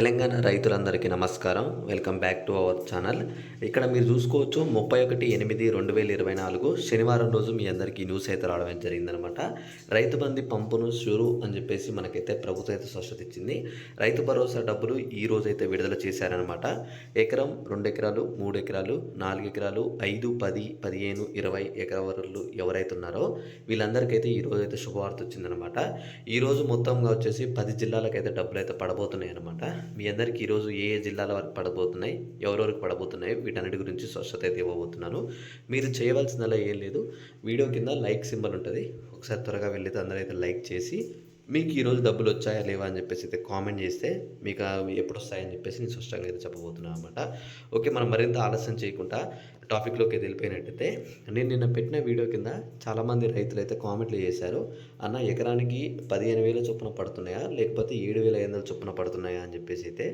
తెలంగాణ రైతులందరికీ నమస్కారం. Welcome back to our channel. ఇక్కడ మీరు చూసుకోవచ్చు ముప్పై ఒకటి ఎనిమిది రెండు వేల ఇరవై నాలుగు శనివారం రోజు మీ అందరికీ న్యూస్ అయితే రావడం జరిగిందనమాట. రైతు బంది పంపును షురు అని చెప్పేసి మనకైతే ప్రభుత్వం అయితే స్వచ్ఛత ఇచ్చింది. రైతు భరోసా డబ్బులు ఈ రోజు అయితే విడుదల చేశారనమాట. ఎకరం రెండు ఎకరాలు మూడు ఎకరాలు నాలుగు ఎకరాలు ఐదు పది పదిహేను ఇరవై ఎకరాలు ఎవరైతే ఉన్నారో వీళ్ళందరికైతే ఈ రోజు అయితే శుభవార్త వచ్చిందనమాట. ఈరోజు మొత్తంగా వచ్చేసి పది జిల్లాలకైతే డబ్బులు అయితే పడబోతున్నాయి అనమాట మీ అందరికీ ఈరోజు ఏ ఏ జిల్లాల వరకు పడబోతున్నాయి ఎవరెవరికి పడబోతున్నాయి వీటన్నిటి గురించి స్పష్టత అయితే ఇవ్వబోతున్నాను. మీరు చేయవలసిందలా ఏం లేదు. వీడియో కింద లైక్ సింబల్ ఉంటుంది. ఒకసారి త్వరగా వెళ్ళితే అందరైతే లైక్ చేసి మీకు ఈరోజు డబ్బులు వచ్చాయా లేవా అని చెప్పేసి అయితే కామెంట్ చేస్తే మీకు అవి ఎప్పుడు వస్తాయని చెప్పేసి నేను స్పష్టంగా అయితే చెప్పబోతున్నాను అనమాట. ఓకే మనం మరింత ఆలస్యం చేయకుండా టాపిక్లోకి వెళ్ళిపోయినట్టయితే నేను నిన్న పెట్టిన వీడియో కింద చాలామంది రైతులు అయితే కామెంట్లు చేశారు అన్న ఎకరానికి పదిహేను వేల చొప్పున పడుతున్నాయా లేకపోతే ఏడు వేల ఐదు వందల చొప్పున పడుతున్నాయా అని చెప్పేసి అయితే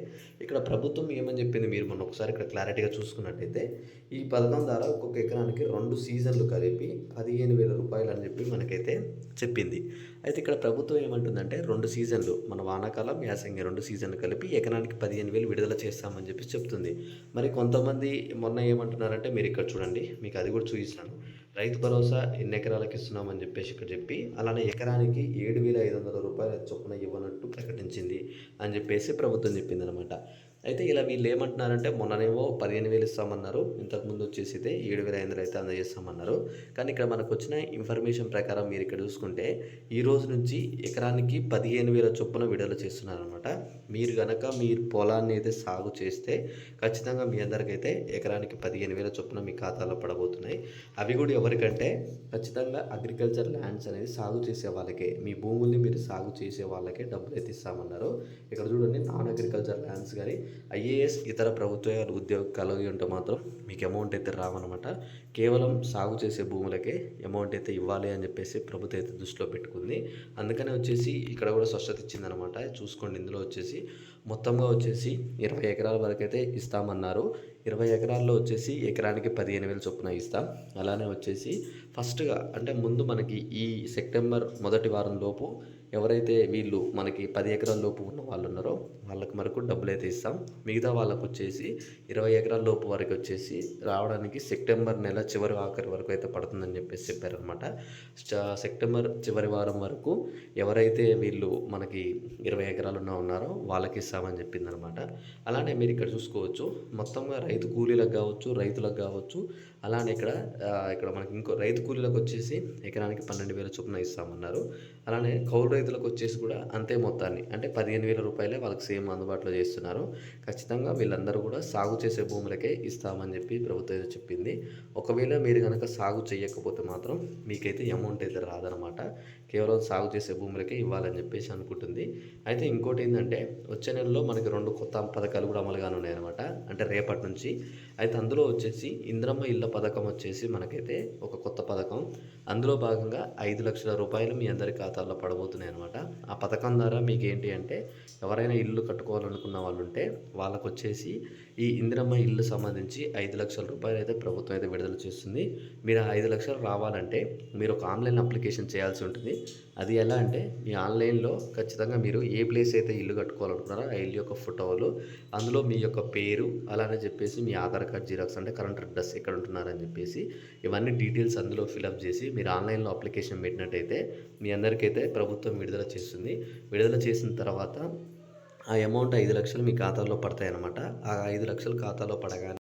ఇక్కడ ప్రభుత్వం ఏమని చెప్పింది మీరు మొన్న ఒకసారి ఇక్కడ క్లారిటీగా చూసుకున్నట్టయితే ఈ పథకం ద్వారా ఒక్కొక్క ఎకరానికి రెండు సీజన్లు కలిపి పదిహేను వేల రూపాయలు అని చెప్పి మనకైతే చెప్పింది. అయితే ఇక్కడ ప్రభుత్వం ఉంటుందంటే రెండు సీజన్లు. మన వానాకాలం యాసంగి రెండు సీజన్లు కలిపి ఎకరానికి పదిహేను వేలు విడుదల చేస్తామని చెప్పి చెప్తుంది. మరి కొంతమంది మొన్న ఏమంటున్నారంటే మీరు ఇక్కడ చూడండి మీకు అది కూడా చూపిస్తున్నాను రైతు భరోసా ఎన్ని ఎకరాలకు ఇస్తున్నామని చెప్పేసి ఇక్కడ చెప్పి అలానే ఎకరానికి ఏడు వేల ఐదు వందల రూపాయల చొప్పున ఇవ్వనట్టు ప్రకటించింది అని చెప్పేసి ప్రభుత్వం చెప్పింది అనమాట అయితే ఇలా వీళ్ళు ఏమంటున్నారంటే మొన్ననేమో పదిహేను వేలు ఇస్తామన్నారు. ఇంతకుముందు వచ్చేసి అయితే ఏడు వేల ఐదు వందలు అయితే అందజేస్తామన్నారు. కానీ ఇక్కడ మనకు వచ్చిన ఇన్ఫర్మేషన్ ప్రకారం మీరు ఇక్కడ చూసుకుంటే ఈ రోజు నుంచి ఎకరానికి పదిహేను వేల చొప్పున విడుదల చేస్తున్నారనమాట మీరు కనుక మీరు పొలాన్ని అయితే సాగు చేస్తే ఖచ్చితంగా మీ అందరికైతే ఎకరానికి పదిహేను వేల చొప్పున మీ ఖాతాలో పడబోతున్నాయి. అవి కూడా ఎవరికంటే ఖచ్చితంగా అగ్రికల్చర్ ల్యాండ్స్ అనేది సాగు చేసే వాళ్ళకే మీ భూముల్ని మీరు సాగు చేసే వాళ్ళకే డబ్బులు అయితే ఇస్తామన్నారు. ఇక్కడ చూడండి నాన్ అగ్రికల్చర్ ల్యాండ్స్ కానీ ఐఏఎస్ ఇతర ప్రభుత్వ ఉద్యోగం కలిగి ఉంటే మాత్రం మీకు అమౌంట్ అయితే రావన్నమాట. కేవలం సాగు చేసే భూములకే అమౌంట్ అయితే ఇవ్వాలి అని చెప్పేసి ప్రభుత్వం అయితే దృష్టిలో పెట్టుకుంది. అందుకనే వచ్చేసి ఇక్కడ కూడా స్పష్టత ఇచ్చిందనమాట చూసుకోండి ఇందులో వచ్చేసి మొత్తంగా వచ్చేసి ఇరవై ఎకరాల వరకు అయితే ఇస్తామన్నారు. ఇరవై ఎకరాల్లో వచ్చేసి ఎకరానికి పదిహేను వేలు చొప్పున ఇస్తాం. అలానే వచ్చేసి ఫస్ట్గా అంటే ముందు మనకి ఈ సెప్టెంబర్ మొదటి వారం లోపు ఎవరైతే వీళ్ళు మనకి పది ఎకరాల లోపు ఉన్న వాళ్ళు ఉన్నారో వాళ్ళకి వరకు డబ్బులు అయితే ఇస్తాం. మిగతా వాళ్ళకు వచ్చేసి ఇరవై ఎకరాల లోపు వరకు వచ్చేసి రావడానికి సెప్టెంబర్ నెల చివరి ఆఖరి వరకు అయితే పడుతుందని చెప్పేసి చెప్పారనమాట సెప్టెంబర్ చివరి వారం వరకు ఎవరైతే వీళ్ళు మనకి ఇరవై ఎకరాలు ఉన్న ఉన్నారో వాళ్ళకి ఇస్తామని చెప్పిందనమాట అలానే మీరు ఇక్కడ చూసుకోవచ్చు మొత్తంగా రైతు కూలీలకు కావచ్చు రైతులకు కావచ్చు అలానే ఇక్కడ ఇక్కడ మనకి ఇంకో రైతు కూలీలకు వచ్చేసి ఎకరానికి పన్నెండు వేల చొప్పున ఇస్తామన్నారు. అలానే కౌలు రైతులకు వచ్చేసి కూడా అంతే మొత్తాన్ని. అంటే పదిహేను వేల రూపాయలే వాళ్ళకి సేమ్ అందుబాటులో చేస్తున్నారు. ఖచ్చితంగా వీళ్ళందరూ కూడా సాగు చేసే భూములకే ఇస్తామని చెప్పి ప్రభుత్వం చెప్పింది. ఒకవేళ మీరు కనుక సాగు చేయకపోతే మాత్రం మీకైతే అమౌంట్ అయితే రాదనమాట. కేవలం సాగు చేసే భూములకే ఇవ్వాలని చెప్పేసి అనుకుంటుంది. అయితే ఇంకోటి ఏంటంటే వచ్చే నెలలో మనకి రెండు కొత్త పథకాలు కూడా అమలుగానే ఉన్నాయన్నమాట. అంటే రేపటి నుంచి. అయితే అందులో వచ్చేసి ఇంద్రమ్మ ఇళ్ళ పథకం వచ్చేసి మనకైతే ఒక కొత్త పథకం. అందులో భాగంగా ఐదు లక్షల రూపాయలు మీ అందరి ఖాతాల్లో పడబోతున్నాయి. అనమాట ఆ పథకం ద్వారా మీకు ఏంటి అంటే ఎవరైనా ఇల్లు కట్టుకోవాలనుకున్న వాళ్ళు ఉంటే వాళ్ళకు వచ్చేసి ఈ ఇందిరమ్మ ఇల్లు సంబంధించి ఐదు లక్షల రూపాయలు అయితే ప్రభుత్వం అయితే విడుదల చేస్తుంది. మీరు ఆ ఐదు లక్షలు రావాలంటే మీరు ఒక ఆన్లైన్ అప్లికేషన్ చేయాల్సి ఉంటుంది. అది ఎలా అంటే మీ ఆన్లైన్లో ఖచ్చితంగా మీరు ఏ ప్లేస్ అయితే ఇల్లు కట్టుకోవాలనుకున్నారో ఆ ఇల్లు యొక్క ఫోటోలు అందులో మీ యొక్క పేరు అలానే చెప్పేసి మీ ఆధార్ కార్డ్ జిరాక్స్ అంటే కరెంట్ అడ్రస్ ఎక్కడ ఉంటున్నారని చెప్పేసి ఇవన్నీ డీటెయిల్స్ అందులో ఫిలప్ చేసి మీరు ఆన్లైన్లో అప్లికేషన్ పెట్టినట్టయితే మీ అందరికైతే ప్రభుత్వం విడుదల చేస్తుంది. విడుదల చేసిన తర్వాత ఆ అమౌంట్ ఐదు లక్షలు మీ ఖాతాలో పడతాయి అన్నమాట ఆ ఐదు లక్షలు ఖాతాలో పడగానే